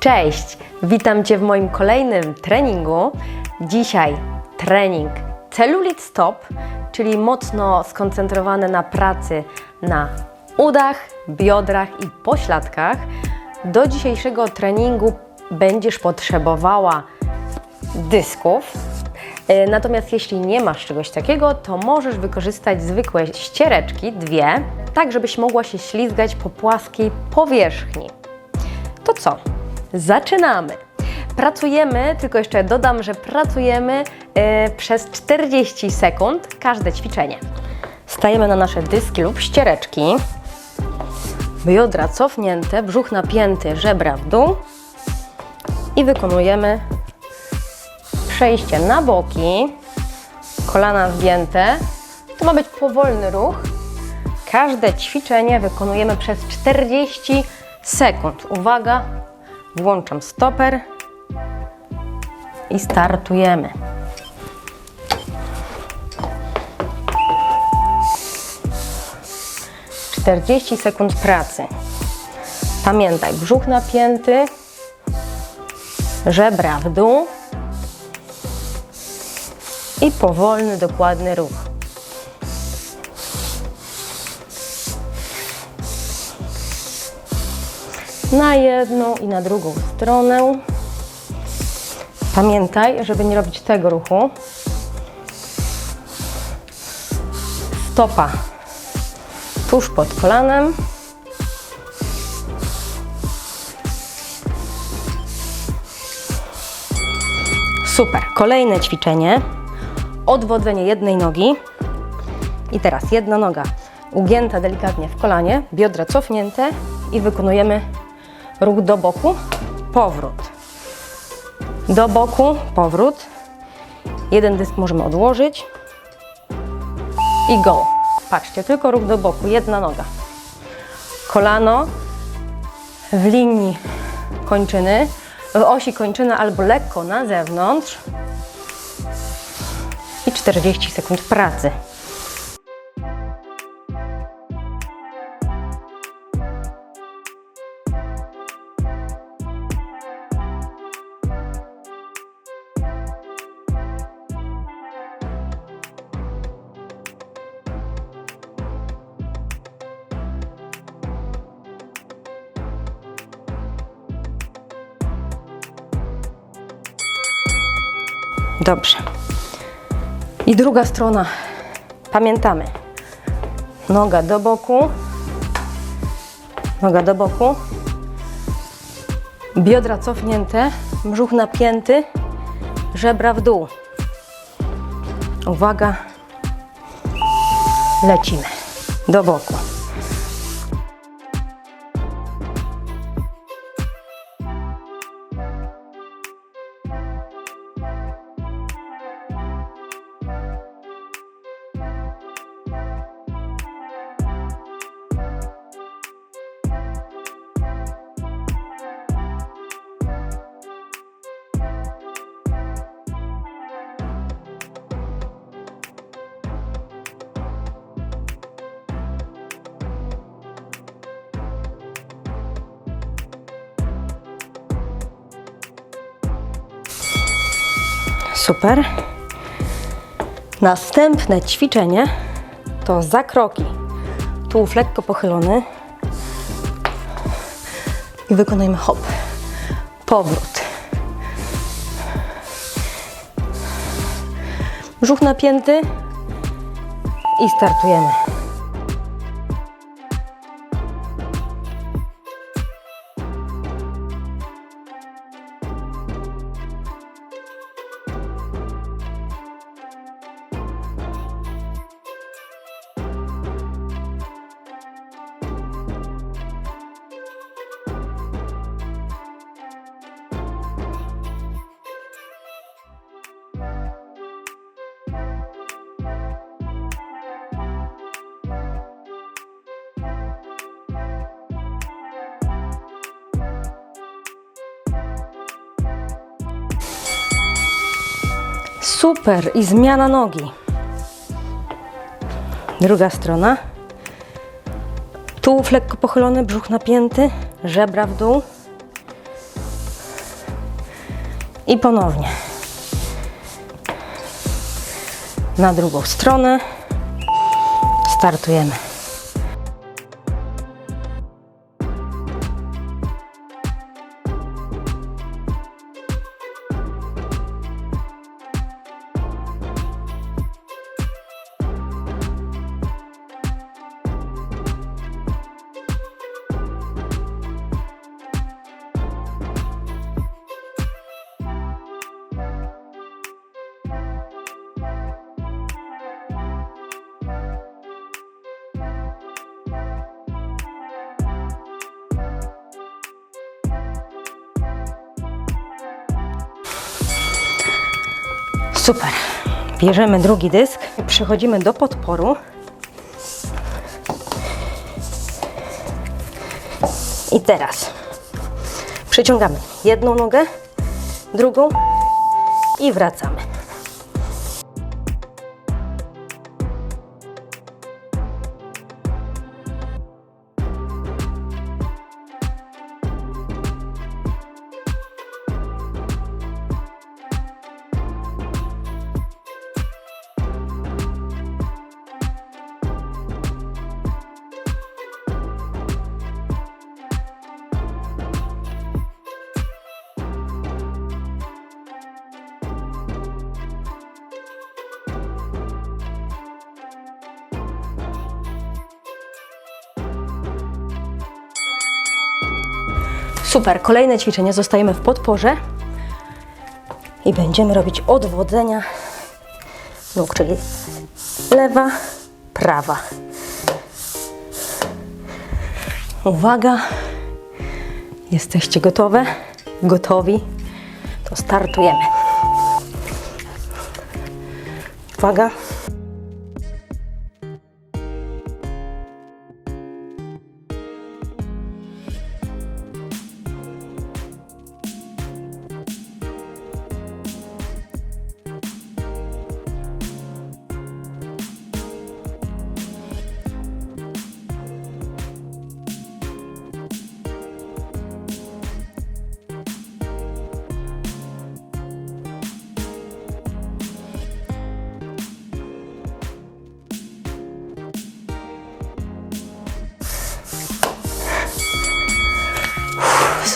Cześć! Witam Cię w moim kolejnym treningu. Dzisiaj trening Cellulit Stop, czyli mocno skoncentrowany na pracy na udach, biodrach i pośladkach. Do dzisiejszego treningu będziesz potrzebowała dysków. E, Natomiast jeśli nie masz czegoś takiego, to możesz wykorzystać zwykłe ściereczki, dwie, tak żebyś mogła się ślizgać po płaskiej powierzchni. To co? Zaczynamy. Pracujemy, tylko jeszcze dodam, że pracujemy e, przez 40 sekund każde ćwiczenie. Stajemy na nasze dyski lub ściereczki. Biodra cofnięte, brzuch napięty, żebra w dół. I wykonujemy przejście na boki, kolana zgięte. To ma być powolny ruch. Każde ćwiczenie wykonujemy przez 40 sekund. Uwaga, włączam stoper i startujemy. Czterdzieści sekund pracy. Pamiętaj, brzuch napięty, żebra w dół i powolny, dokładny ruch. Na jedną i na drugą stronę. Pamiętaj, żeby nie robić tego ruchu. Stopa tuż pod kolanem. Super. Kolejne ćwiczenie. Odwodzenie jednej nogi. I teraz jedna noga ugięta delikatnie w kolanie, biodra cofnięte i wykonujemy ruch do boku, powrót. Do boku, powrót. Jeden dysk możemy odłożyć. I go. Patrzcie, tylko ruch do boku, jedna noga. Kolano w linii kończyny, w osi kończyny albo lekko na zewnątrz. I 40 sekund pracy. Dobrze. I druga strona. Pamiętamy. Noga do boku. Noga do boku. Biodra cofnięte, brzuch napięty, żebra w dół. Uwaga. Lecimy. Do boku. Super. Następne ćwiczenie to zakroki. Tułów lekko pochylony. I wykonujemy hop. Powrót. Brzuch napięty. I startujemy. Super. I zmiana nogi. Druga strona. Tułów lekko pochylony, brzuch napięty, żebra w dół. I ponownie. Na drugą stronę. Startujemy. Super. Bierzemy drugi dysk, przechodzimy do podporu. I teraz przyciągamy jedną nogę, drugą i wracamy. Super, kolejne ćwiczenie. Zostajemy w podporze i będziemy robić odwodzenia nóg, czyli lewa, prawa. Uwaga, jesteście gotowe? Gotowi? To startujemy. Uwaga.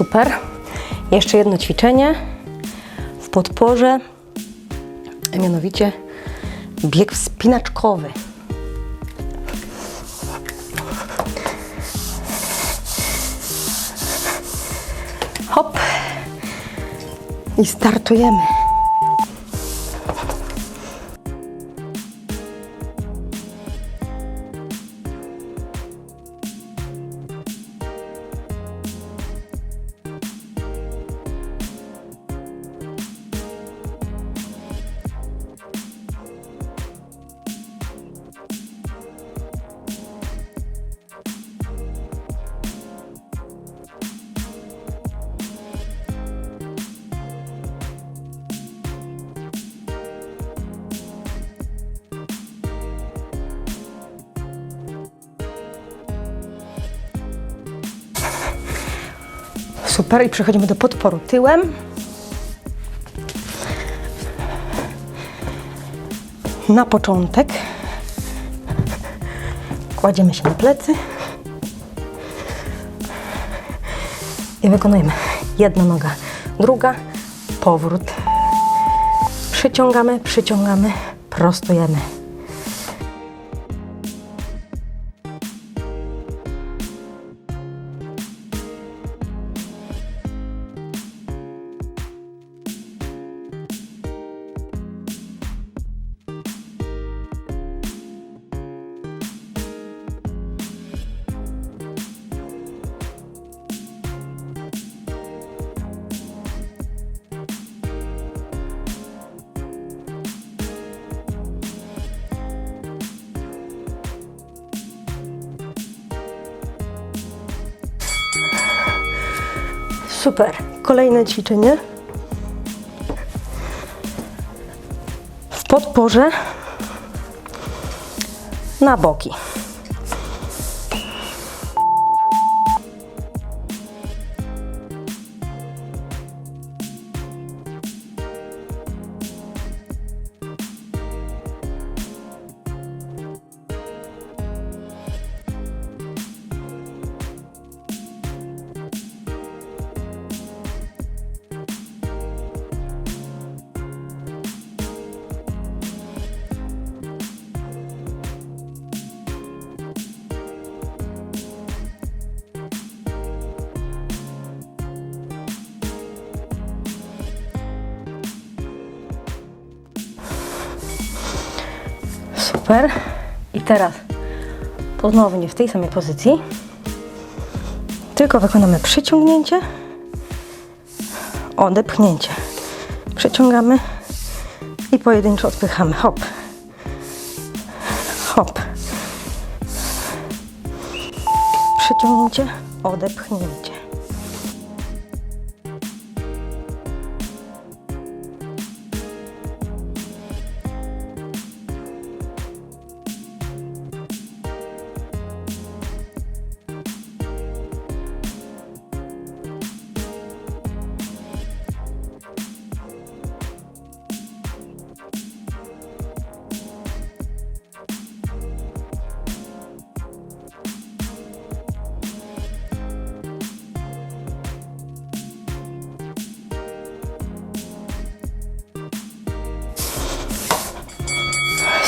Super. Jeszcze jedno ćwiczenie w podporze, a mianowicie bieg wspinaczkowy. Hop. I startujemy. Super, i przechodzimy do podporu tyłem. Na początek kładziemy się na plecy i wykonujemy jedna noga, druga, powrót. Przyciągamy, przyciągamy, prostujemy. Super. Kolejne ćwiczenie. W podporze na boki. Super. I teraz to znowu nie w tej samej pozycji, tylko wykonamy przyciągnięcie, odepchnięcie. Przyciągamy i pojedynczo odpychamy. Hop. Hop. Przyciągnięcie, odepchnięcie.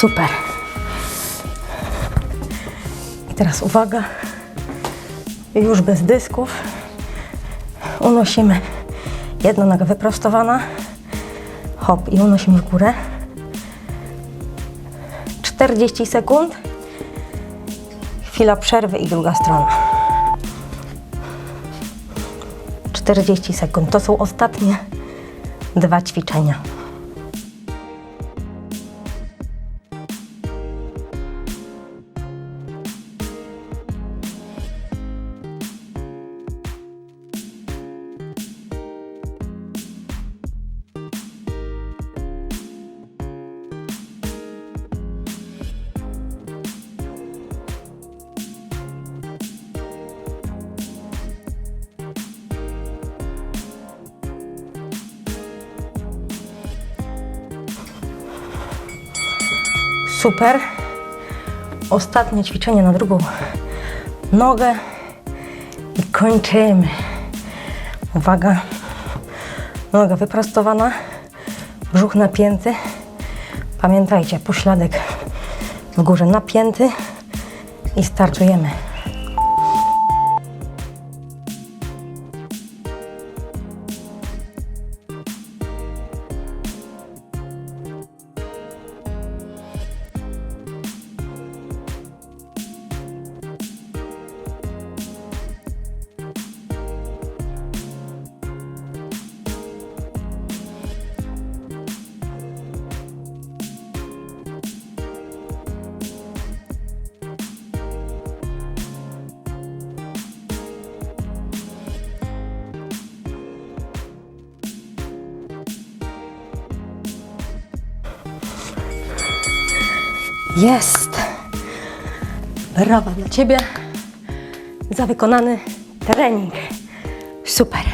Super. I teraz uwaga, już bez dysków. Unosimy jedna noga wyprostowana. Hop i unosimy w górę. 40 sekund. Chwila przerwy i druga strona. 40 sekund. To są ostatnie dwa ćwiczenia. Super. Ostatnie ćwiczenie na drugą nogę i kończymy. Uwaga. Noga wyprostowana, brzuch napięty. Pamiętajcie, pośladek w górze napięty i startujemy. Jest! Brawa dla Ciebie za wykonany trening. Super.